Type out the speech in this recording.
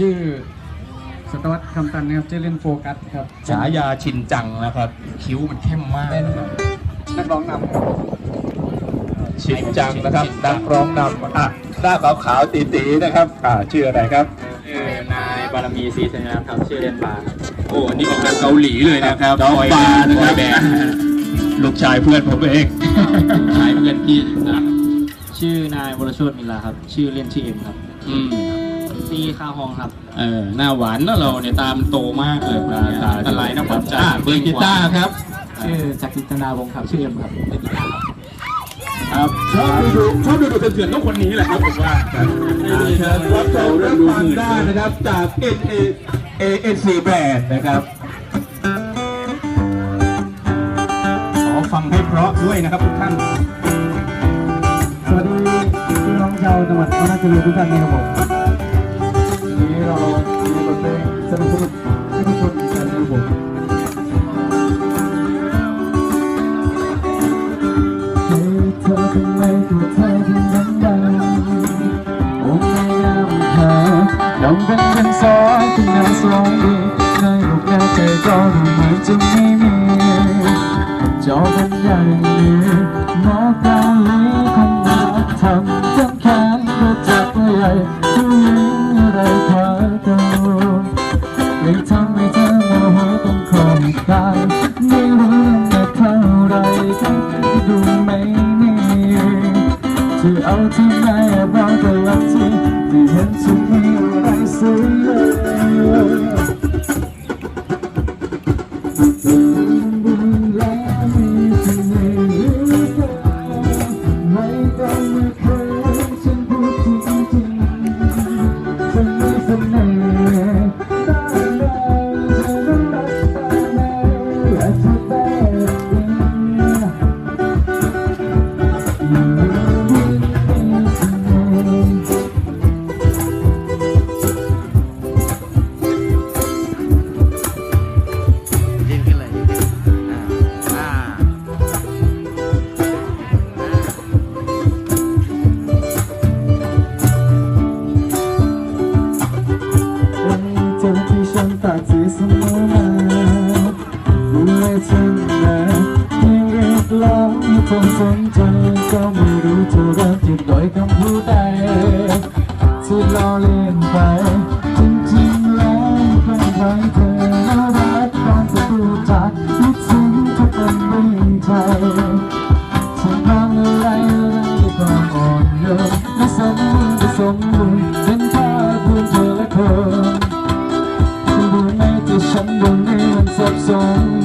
ชื่อสตวัตคำตันนะครับชื่อเล่นโฟกัสครับฉายาชินจังนะครับ คิ้วมันเข้มมากเป็นนักร้องนำครับชินจังนะครับนักร้องนำอะหน้าขาวๆตีๆนะครับ อ่าชื่ออะไรครับ ชื่อนายบารมีศรีสัญญาครับชื่อเล่นบาร์โอ้อันนี้ออกทางเกาหลีเลยนะครับน้องบอยบาร์นะครับบอยแบนด์ลูกชายเพื่อนผมเองขายเพื่อนพี่นะชื่อนายวรโชติมิลาครับ ชื่อเล่นชื่อเอ็มครับ อืม ตีข้าวห้องครับ เออหน้าหวานนะเราเนี่ยตามโตมากเลยตาตาอะไรนะผมจ้าเบอร์กีตาร์ครับ ชื่อจักรินตนาวงศ์ครับชื่อเอ็มครับเล่นกีตาร์ครับครับชอบดูชอบดูดูเถื่อนๆต้องคนนี้แหละครับผมว่าเชิญรับชมรับฟังได้นะครับจาก N A A N C Band นะครับขอฟังให้เพราะด้วยนะครับทุกท่านสวัสดีพี่น้องชาวจังหวัดอำนาจเจริญทุกท่านนะครับผมวันนี้ เรามีบทเพลงสนุกสนุกๆให้ทุกคนกันนะครับผมเฮ้ยเธอทำไมตัวเธอถึงดังดังโอ้ไม่ยามเธอลองเป็นกันสองที่น่าสองดีในอกในใจก็ดูเหมือนจะไม่มีจอเป็นอย่างนี้หม ดูไม่มีที่เอาที่ไหนบอกแต่ละทีที่เห็นฉันมีอะไรสวย สีเสมอมาดูแลเธอนะยิ่งเรียกร้องให้เธอสนใจก็ไม่รู้ ฉันดูนี่มันสับสน